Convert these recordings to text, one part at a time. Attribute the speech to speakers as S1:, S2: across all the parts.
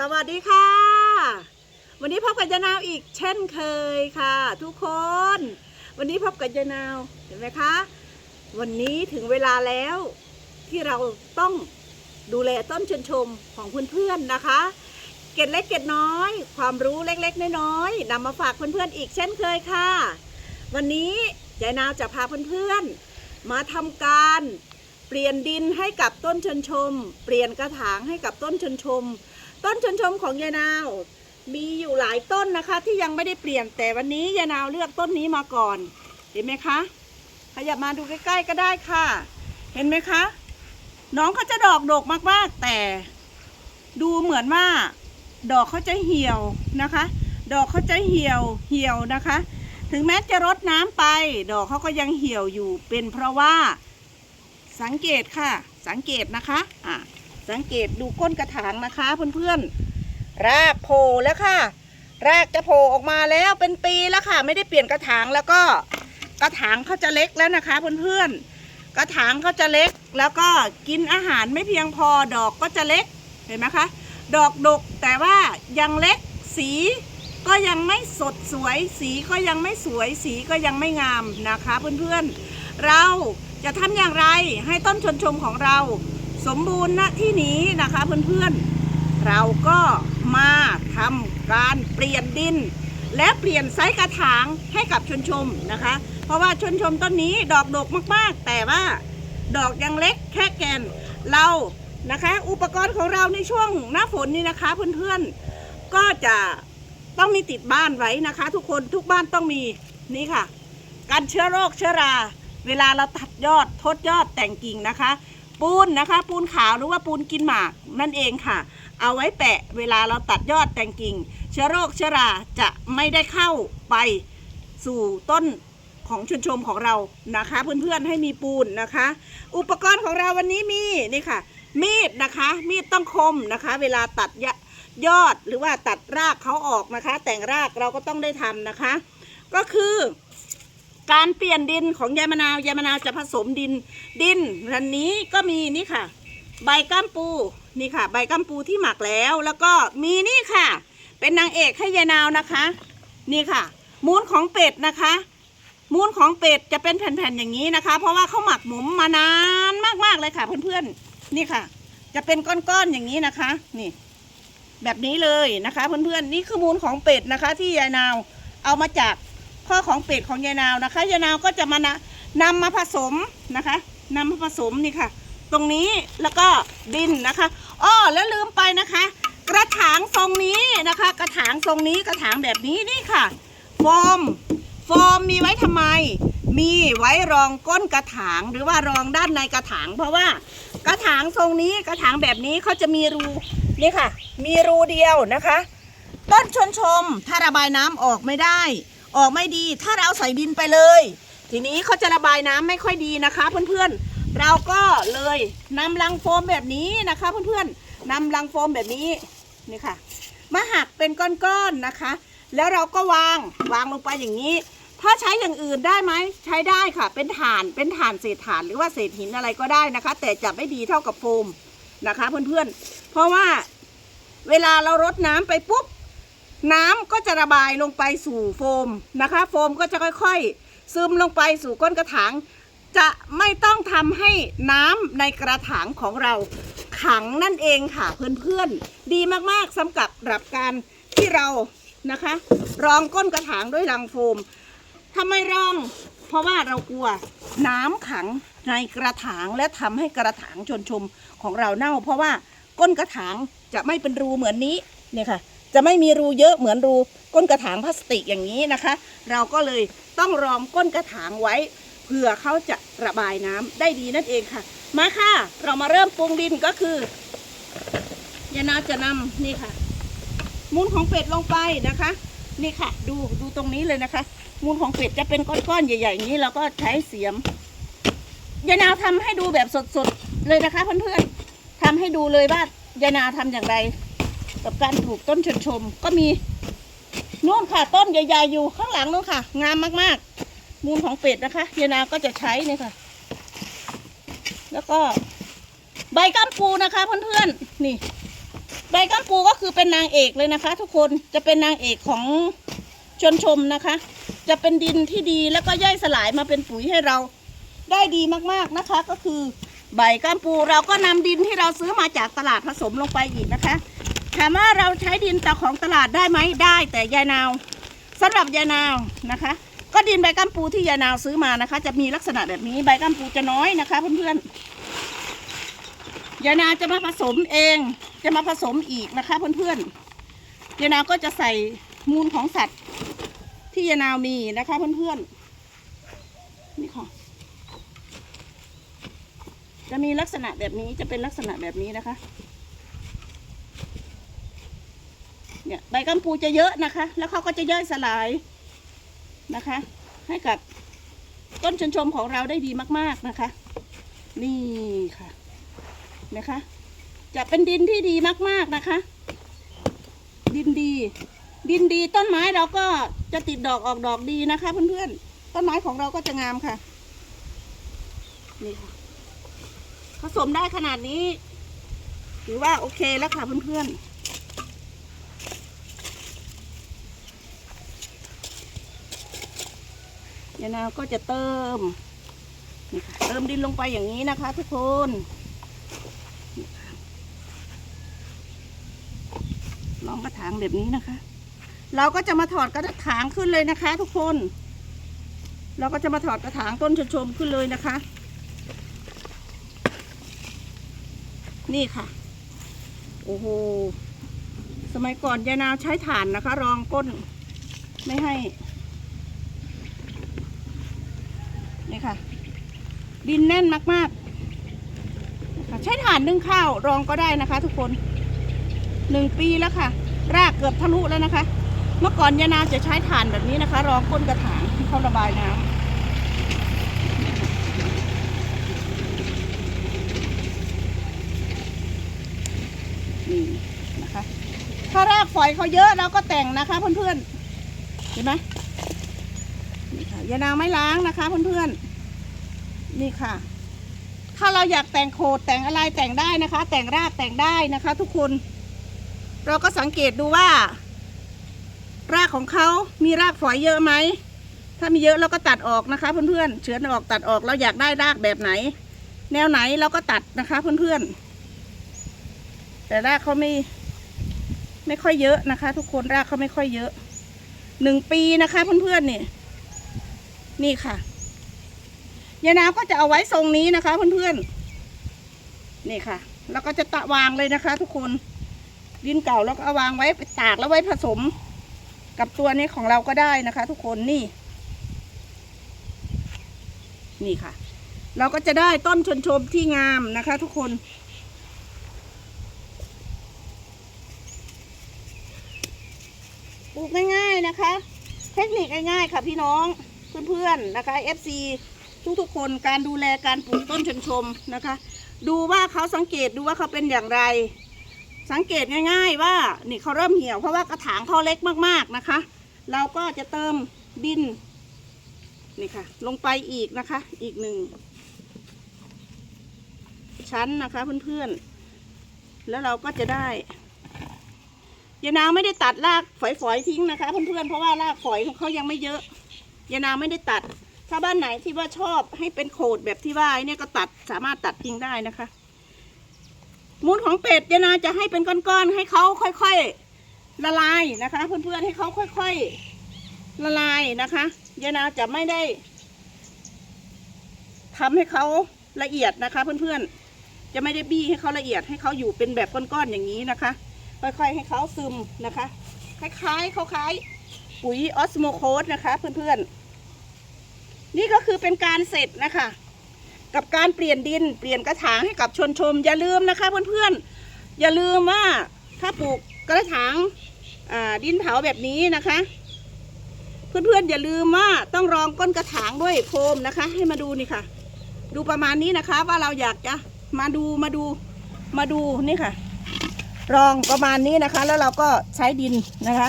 S1: สวัสดีค่ะ วันนี้พบกับยานาวอีกเช่นเคยค่ะ ทุกคน วันนี้พบกับยานาวเห็นไหมคะ วันนี้ถึงเวลาแล้วที่เราต้องดูแลต้นชนชมของเพื่อนๆนะคะ เกร็ดเล็กเกร็ดน้อย ความรู้เล็กๆน้อยๆนำมาฝากเพื่อนๆอีกเช่นเคยค่ะ วันนี้ยายนาวจะพาเพื่อนๆมาทำการเปลี่ยนดินให้กับต้นชนชม เปลี่ยนกระถางให้กับต้นชนชม ต้นชนชมของยายนาว มีอยู่หลายต้นนะคะ ที่ยังไม่ได้เปลี่ยนแต่วันนี้ยายนาวเลือกต้นนี้มาก่อน เห็นไหมคะขยับมาดูใกล้ๆก็ได้ค่ะ เห็นไหมคะ น้องเขาจะดอกดกมากๆ แต่ ดูเหมือนว่า ดอกเขาจะเหี่ยวนะคะ ดอกเขาจะเหี่ยวเหี่ยวนะคะ ถึงแม้จะรดน้ำไป ดอกเขาก็ยังเหี่ยวอยู่เป็นเพราะว่าสังเกตค่ะ สังเกตนะคะอะ สังเกตดูก้นกระถางนะคะเพื่อนๆ รากโผล่แล้วค่ะ รากจะโผล่ออกมาแล้วเป็นปีแล้วค่ะ ไม่ได้เปลี่ยนกระถางแล้วก็กระถางเขาจะเล็กแล้วนะคะเพื่อนๆ กระถางเขาจะเล็ก แล้วก็กินอาหารไม่เพียงพอดอกก็จะเล็กเห็นไหมคะ ดอกดกแต่ว่ายังเล็กสีก็ยังไม่สดสวย สีก็ยังไม่สวย สีก็ยังไม่งามนะคะเพื่อนๆ เราจะทำอย่างไรให้ต้นชนชมของเรา สมบูรณ์ณที่นี้นะคะเพื่อนๆ เราก็มาทำการเปลี่ยนดิน และเปลี่ยนไซส์กระถางให้กับชนชมนะคะ เพราะว่าชนชมต้นนี้ดอกดกมากๆ แต่ว่าดอกยังเล็กแค่แกนเรานะคะ อุปกรณ์ของเราในช่วงหน้าฝนนี่นะคะเพื่อนๆ ก็จะต้องมีติดบ้านไว้นะคะ ทุกคนทุกบ้านต้องมีนี่ค่ะการเชื้อโรคเชื้อรา เวลาเราตัดยอดทดยอดแต่งกิ่งนะคะ ปูนนะคะ ปูนขาวหรือว่าปูนกินหมากนั่นเองค่ะ เอาไว้แปะเวลาเราตัดยอดแตงกิ่ง เชื้อโรคเชื้อราจะไม่ได้เข้าไปสู่ต้นของชุนชมของเรานะคะ เพื่อนๆให้มีปูนนะคะ อุปกรณ์ของเราวันนี้มีนี่ค่ะ มีดนะคะ มีดต้องคมนะคะ เวลาตัดยยอดหรือว่าตัดรากเขาออกนะคะ แต่งรากเราก็ต้องได้ทำนะคะ ก็คือ การเปลี่ยนดินของยายมะนาวยายมะนาวจะผสมดินดินรันนี้ก็มีนี่ค่ะ ใบก้ามปูนี่ค่ะ ใบก้ามปูที่หมักแล้ว แล้วก็มีนี่ค่ะ เป็นนางเอกให้ยายนาวนะคะ นี่ค่ะ มูลของเป็ดนะคะ มูลของเป็ดจะเป็นแผ่นๆอย่างนี้นะคะ เพราะว่าเขาหมักหมมมานานมากๆเลยค่ะ เพื่อนๆนี่ค่ะ จะเป็นก้อนๆอย่างนี้นะคะ นี่ แบบนี้เลยนะคะ เพื่อนๆนี่คือมูลของเป็ดนะคะ ที่ยายนาวเอามาจาก ข้อของเป็ดของยายนาวนะคะยายนาวก็จะมานะนำมาผสมนะคะนำมาผสมนี่ค่ะ ตรงนี้แล้วก็ดินนะคะอ้อแล้วลืมไปนะคะ กระถางทรงนี้นะคะ กระถางทรงนี้กระถางแบบนี้นี่ค่ะโฟมโฟมมีไว้ทำไม มีไว้รองก้นกระถางหรือว่ารองด้านในกระถาง เพราะว่ากระถางทรงนี้กระถางแบบนี้เขาจะมีรูนี่ค่ะ มีรูเดียวนะคะ ต้นชนชมถ้าระบายน้ำออกไม่ได้ ออกไม่ดี ถ้าเราใส่ดินไปเลย ทีนี้เขาจะระบายน้ำไม่ค่อยดีนะคะ เพื่อนๆ เราก็เลยนำลังโฟมแบบนี้นะคะ เพื่อนๆนำลังโฟมแบบนี้นี่ค่ะ มาหักเป็นก้อนๆนะคะ แล้วเราก็วางวางลงไปอย่างนี้ ถ้าใช้อย่างอื่นได้ไหมใช้ได้ค่ะ เป็นถ่านเป็นถ่านเศษถ่านหรือว่าเศษหินอะไรก็ได้นะคะ แต่จะไม่ดีเท่ากับโฟมนะคะ เพื่อนๆ เพราะว่าเวลาเรารดน้ำไปปุ๊บ น้ำก็จะระบายลงไปสู่โฟมนะคะ โฟมก็จะค่อยๆ ซึมลงไปสู่ก้นกระถาง จะไม่ต้องทำให้น้ำในกระถางของเราขังนั่นเองค่ะเพื่อนๆ ดีมากๆสำหรับรับการที่เรานะคะ รองก้นกระถางด้วยรังโฟมทำไมรอง เพราะว่าเรากลัวน้ำขังในกระถางและทำให้กระถางชนชมของเราเน่า เพราะว่าก้นกระถางจะไม่เป็นรูเหมือนนี้เนี่ยค่ะ จะไม่มีรูเยอะเหมือนรูก้นกระถางพลาสติกอย่างนี้นะคะ เราก็เลยต้องรองก้นกระถางไว้เผื่อเขาจะระบายน้ำได้ดีนั่นเองค่ะ มาค่ะ เรามาเริ่มปรุงดินก็คือยานาจะนำนี่ค่ะ มูลของเป็ดลงไปนะคะ นี่ค่ะ ดูดูตรงนี้เลยนะคะ มูลของเป็ดจะเป็นก้อนๆใหญ่ๆอย่างนี้เราก็ใช้เสียมยายนาวทำให้ดูแบบสดๆเลยนะคะเพื่อนๆทำให้ดูเลยว่ายายนาวทำอย่างไร กับการปลูกต้นชนชม ก็มีนู่นค่ะ ต้นใหญ่ๆอยู่ข้างหลังนู่นค่ะ งามมากๆ มูลของเป็ดนะคะยายนาก็จะใช้เนี่ยค่ะ แล้วก็ใบก้ามปูนะคะเพื่อนๆนี่ใบใบกัมปูก็คือเป็นนางเอกเลยนะคะ ทุกคนจะเป็นนางเอกของชนชมนะคะ จะเป็นดินที่ดีแล้วก็ย่อยสลายมาเป็นปุ๋ยให้เราได้ดีมากๆนะคะ ก็คือใบกัมปูเราก็นำดินที่เราซื้อมาจากตลาดผสมลงไปอีกนะคะ ถามว่าเราใช้ดินแต่ของตลาดได้ไหมได้แต่ยายนาวสำหรับยายนาวนะคะ ก็ดินใบกัมปูที่ยายนาวซื้อมานะคะ จะมีลักษณะแบบนี้ใบกัมปูจะน้อยนะคะเพื่อนๆยายนาวจะมาผสมเองจะมาผสมอีกนะคะเพื่อนๆยายนาวก็จะใส่มูลของสัตว์ที่ยายนาวมีนะคะเพื่อนๆนี่ค่ะจะมีลักษณะแบบนี้จะเป็นลักษณะแบบนี้นะคะ เนี่ยใบกัมพูจะเยอะนะคะ แล้วเขาก็จะย่อยสลายนะคะ ให้กับต้นชนชมของเราได้ดีมาก ๆนะคะ นี่ค่ะนะคะ จะเป็นดินที่ดีมากๆนะคะ ดินดี ดินดีต้นไม้เราก็จะติดดอกออกดอกดีนะคะ เพื่อนๆต้นไม้ของเราก็จะงามค่ะนี่ค่ะผสมได้ขนาดนี้ ถือว่าโอเคแล้วค่ะเพื่อนๆ ยานาวก็จะเติมเติมดินลงไปอย่างนี้นะคะ ทุกคนลองกระถางแบบนี้นะคะ เราก็จะมาถอดกระถางขึ้นเลยนะคะ ทุกคน เราก็จะมาถอดกระถางต้นชชมขึ้นเลยนะคะ นี่ค่ะ โอ้โห สมัยก่อนยายนาวใช้ถ่านนะคะ รองก้นไม่ให้ นี่ค่ะ ดินแน่นมากๆนะคะใช้ถ่านนึ่งข้าวรองก็ได้นะคะ ทุกคนหนึ่งปีแล้วค่ะ รากเกือบทะลุแล้วนะคะ เมื่อก่อนยานาวจะใช้ถ่านแบบนี้นะคะ รองก้นกระถางที่เขาระบายน้ำนี่นะคะ ถ้ารากฝอยเขาเยอะเราก็แต่งนะคะเพื่อนๆ เห็นไหม ยานางไม่ล้างนะคะเพื่อนๆนี่ค่ะ ถ้าเราอยากแต่งโคดแต่งอะไรแต่งได้นะคะ แต่งรากแต่งได้นะคะ ทุกคน เราก็สังเกตดูว่า รากของเขามีรากฝอยเยอะไหมถ้ามีเยอะเราก็ตัดออกนะคะ เพื่อนๆเฉือนออกตัดออกเราอยากได้รากแบบไหน แนวไหนเราก็ตัดนะคะ เพื่อนๆแต่รากเขาไม่ไม่ค่อยเยอะนะคะ ทุกคนรากเขาไม่ค่อยเยอะหนึ่งปีนะคะ เพื่อนๆนี่ นี่ค่ะยายน้ำก็จะเอาไว้ทรงนี้นะคะ เพื่อนๆ นี่ค่ะ แล้วก็จะตะวางเลยนะคะ ทุกคนดินเก่าแล้วก็เอาวางไว้ไปตากแล้วไว้ผสม กับตัวนี้ของเราก็ได้นะคะ ทุกคนนี่ นี่ค่ะ เราก็จะได้ต้นชนชมที่งามนะคะ ทุกคน ปลูกง่ายๆนะคะ เทคนิคง่ายๆค่ะพี่น้อง เพื่อนๆนะคะ FC ทุกๆคนการดูแลการปลูกต้นชนชมนะคะ ดูว่าเขาสังเกตดูว่าเขาเป็นอย่างไร สังเกตง่าย ๆ ว่านี่เขาเริ่มเหี่ยวเพราะว่ากระถางเขาเล็กมากๆนะคะ เราก็จะเติมดินนี่ค่ะ ลงไปอีกนะคะ อีกหนึ่งชั้นนะคะเพื่อนๆ แล้วเราก็จะได้ยานางไม่ได้ตัดรากฝอยๆทิ้งนะคะ เพื่อนๆ เพราะว่ารากฝอยของเขายังไม่เยอะ ยานางไม่ได้ตัด ถ้าบ้านไหนที่ว่าชอบให้เป็นโขดแบบที่ว่าเนี่ยก็ตัดสามารถตัดทิ้งได้นะคะ มูลของเป็ดยานาจะให้เป็นก้อนๆให้เขาค่อยๆละลายนะคะ เพื่อนๆให้เขาค่อยๆละลายนะคะยานาจะไม่ได้ทำให้เขาละเอียดนะคะ เพื่อนๆจะไม่ได้บี้ให้เขาละเอียดให้เขาอยู่เป็นแบบก้อนๆอย่างนี้นะคะ ค่อยๆให้เขาซึมนะคะ คล้ายๆเขาคล้าย ปุ๋ยออสโมโคสนะคะ เพื่อนๆ นี่ก็คือเป็นการเสร็จนะคะ กับการเปลี่ยนดินเปลี่ยนกระถางให้กับชนชม อย่าลืมนะคะเพื่อนๆ อย่าลืมว่าถ้าปลูกกระถางดินเผาแบบนี้นะคะ เพื่อนๆอย่าลืมว่าต้องรองก้นกระถางด้วยโฟมนะคะ ให้มาดูนี่ค่ะ ดูประมาณนี้นะคะ ว่าเราอยากจะมาดูมาดูมาดูนี่ค่ะ รองประมาณนี้นะคะ แล้วเราก็ใช้ดินนะคะ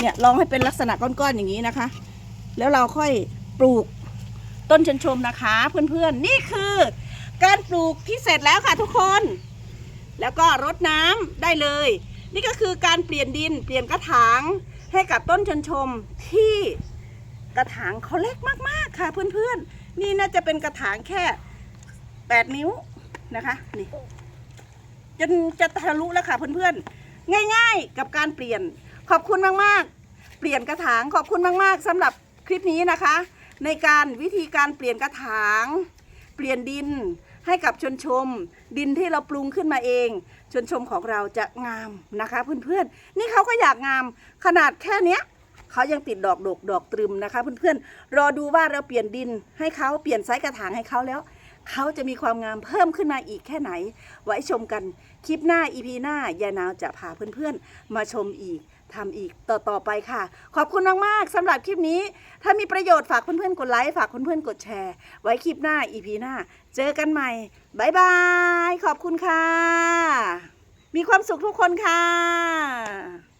S1: เนี่ยรองให้เป็นลักษณะก้อนๆอย่างนี้นะคะ แล้วเราค่อยปลูกต้นชนชมนะคะเพื่อนๆ นี่คือ การปลูกที่เสร็จแล้วค่ะทุกคน แล้วก็รดน้ำได้เลย นี่ก็คือการเปลี่ยนดินเปลี่ยนกระถางให้กับต้นชนชมที่กระถางเขาเล็กมากๆค่ะเพื่อนๆ นี่น่าจะเป็นกระถางแค่ 8 นิ้วนะคะนี่จนจะทะลุแล้วค่ะเพื่อนๆ ง่ายๆ กับการเปลี่ยน ขอบคุณมากๆ เปลี่ยนกระถางขอบคุณมากๆสำหรับคลิปนี้นะคะ ในการวิธีการเปลี่ยนกระถาง เปลี่ยนดินให้กับชนชม ดินที่เราปรุงขึ้นมาเอง ชนชมของเราจะงามนะคะเพื่อนๆ นี่เขาก็อยากงามขนาดแค่เนี้ยเขายังติดดอกดกดอกตรึมนะคะเพื่อนๆรอดูว่าเราเปลี่ยนดินให้เขาเปลี่ยนไซส์กระถางให้เขาแล้วเขาจะมีความงามเพิ่มขึ้นมาอีกแค่ไหน ไว้ชมกันคลิปหน้าอีพีหน้ายายนาวจะพาเพื่อนๆ มาชมอีก ทำอีกต่อต่อไปค่ะ ขอบคุณมากๆสำหรับคลิปนี้ ถ้ามีประโยชน์ฝากเพื่อนๆกดไลค์ฝากเพื่อนๆกดแชร์ ไว้คลิปหน้าอีพีหน้า เจอกันใหม่บายบายขอบคุณค่ะ มีความสุขทุกคนค่ะ